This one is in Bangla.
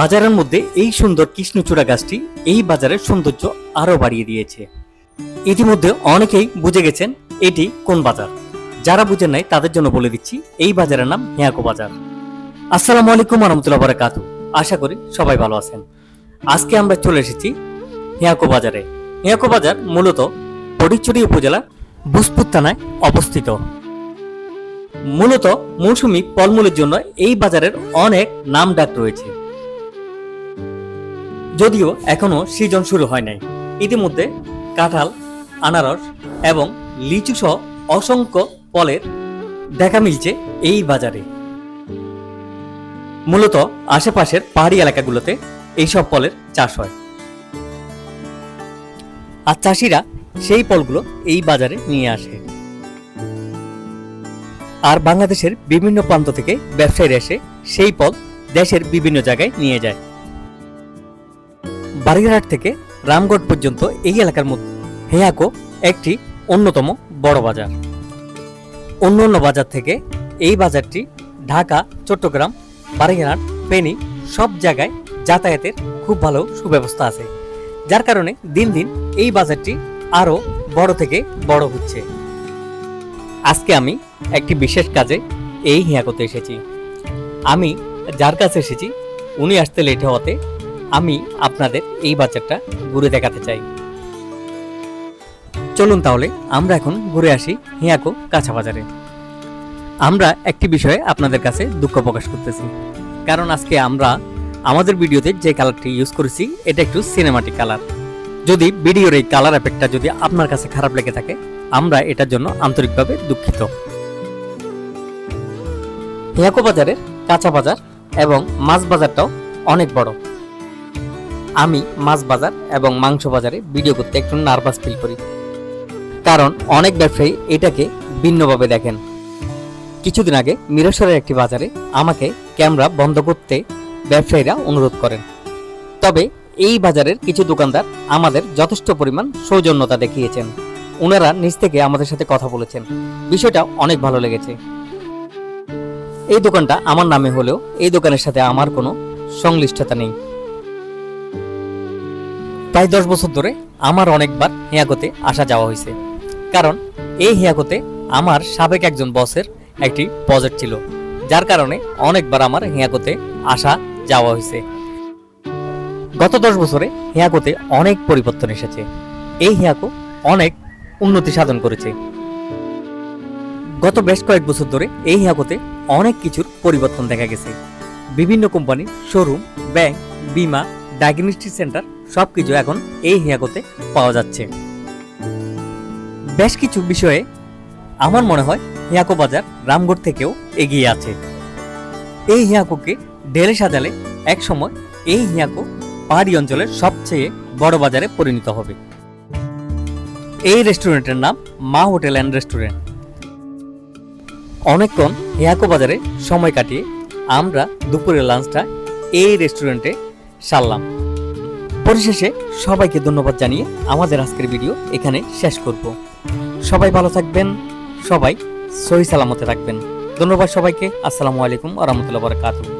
বাজারের মধ্যে এই সুন্দর কৃষ্ণচূড়া গাছটি এই বাজারের সৌন্দর্য আরও বাড়িয়ে দিয়েছে। ইতিমধ্যে অনেকেই বুঝে গেছেন এটি কোন বাজার। যারা বুঝেন নাই তাদের জন্য বলে দিচ্ছি, এই বাজারের নাম হিয়াকো বাজার। আসসালামু আলাইকুম রহমতুল্লাহ বারাকাতু আশা করি সবাই ভালো আছেন। আজকে আমরা চলে এসেছি হিয়াকো বাজারে। হিয়াকো বাজার মূলত ফটিকছড়ি উপজেলা বুসপুর থানায় অবস্থিত। মূলত মৌসুমি ফলমূলের জন্য এই বাজারের অনেক নাম ডাক রয়েছে। যদিও এখনও সিজন শুরু হয় নাই। ইতিমধ্যে কাঁঠাল, আনারস এবং লিচু সহ অসংখ্য ফলের দেখা মিলছে এই বাজারে। মূলত আশেপাশের পাহাড়ি এলাকাগুলোতে এইসব ফলের চাষ হয়। আর চাষিরা সেই ফলগুলো এই বাজারে নিয়ে আসে। আর বাংলাদেশের বিভিন্ন প্রান্ত থেকে ব্যবসায়ীরা এসে সেই ফল দেশের বিভিন্ন জায়গায় নিয়ে যায়। বারিঘাট থেকে রামগড় পর্যন্ত এই এলাকার মধ্যে হেয়াকো একটি অন্যতম বড় বাজার। অন্য অন্য বাজার থেকে এই বাজারটি ঢাকা, চট্টগ্রাম বারিঘাট ফেনী সব জায়গায় যাতায়াতের খুব ভালো সুব্যবস্থা আছে। যার কারণে দিন দিন এই বাজারটি আরও বড় থেকে বড় হচ্ছে। আজকে আমি একটি বিশেষ কাজে এই হিয়াকোতে এসেছি। আমি যার কাছে এসেছি, উনি আসতে লেট হওয়াতে আমি আপনাদের এই বাজারটা ঘুরে দেখাতে চাই। চলুন তাহলে, আমরা এখন ঘুরে আসি হিয়াকো কাঁচা বাজারে। আমরা একটি বিষয়ে আপনাদের কাছে দুঃখ প্রকাশ করতেছি। কারণ আজকে আমরা আমাদের ভিডিওতে যে কালারটি ইউজ করেছি, এটা একটু সিনেমাটিক কালার। যদি ভিডিওর এই কালার এফেক্টটা যদি আপনার কাছে খারাপ লেগে থাকে, আমরা এটার জন্য আন্তরিকভাবে দুঃখিত। হিয়াকো বাজারের কাঁচা বাজার এবং মাছ বাজারটাও অনেক বড়। আমি মাছ বাজার এবং মাংস বাজারে ভিডিও করতে একটু নার্ভাস ফিল করি। কারণ অনেক ব্যবসায়ী এটাকে ভিন্নভাবে দেখেন। কিছুদিন আগে মিরেশ্বরের একটি বাজারে আমাকে ক্যামেরা বন্ধ করতে ব্যবসায়ীরা অনুরোধ করেন। তবে এই বাজারের কিছু দোকানদার আমাদের যথেষ্ট পরিমাণ সৌজন্যতা দেখিয়েছেন। ওনারা নিজ থেকে আমাদের সাথে কথা বলেছেন। বিষয়টা অনেক ভালো লেগেছে। এই দোকানটা আমার নামে হলেও এই দোকানের সাথে আমার কোনো সংশ্লিষ্টতা নেই। প্রায় দশ বছর ধরে আমার অনেকবার হিয়াকোতে আসা যাওয়া হয়েছে। কারণ এই হিয়াকোতে আমার সাবেক একজন বসের একটি প্রজেক্ট ছিল, যার কারণে অনেকবার আমার হিয়াকোতে আসা যাওয়া হয়েছে। গত দশ বছরে হিয়াকোতে অনেক পরিবর্তন এসেছে। এই হিয়াকো অনেক উন্নতি সাধন করেছে। গত বেশ কয়েক বছর ধরে এই হিয়াকোতে অনেক কিছুর পরিবর্তন দেখা গেছে। বিভিন্ন কোম্পানির শোরুম ব্যাংক বিমা ডায়াগনস্টিক সেন্টার সবকিছু এখন এই হিয়াকোতে পাওয়া যাচ্ছে। বেশ কিছু বিষয়ে আমার মনে হয় হিয়াকো বাজার রামগড় থেকেও এগিয়ে আছে। এই হিয়াকোকে ঢেলে সাজালে এক সময় এই হিয়াকো পাহাড়ি অঞ্চলের সবচেয়ে বড় বাজারে পরিণত হবে। এই রেস্টুরেন্টের নাম মা হোটেল অ্যান্ড রেস্টুরেন্ট। অনেকক্ষণ হিয়াকো বাজারে সময় কাটিয়ে আমরা দুপুরের লাঞ্চটা এই রেস্টুরেন্টে সারলাম। পরিশেষে সবাইকে ধন্যবাদ জানিয়ে আমাদের আজকের ভিডিও এখানে শেষ করব। সবাই ভালো থাকবেন, সবাই সহি সালামতে থাকবেন। ধন্যবাদ সবাইকে, আসসালামু আলাইকুম আ রহমতুল্লাহ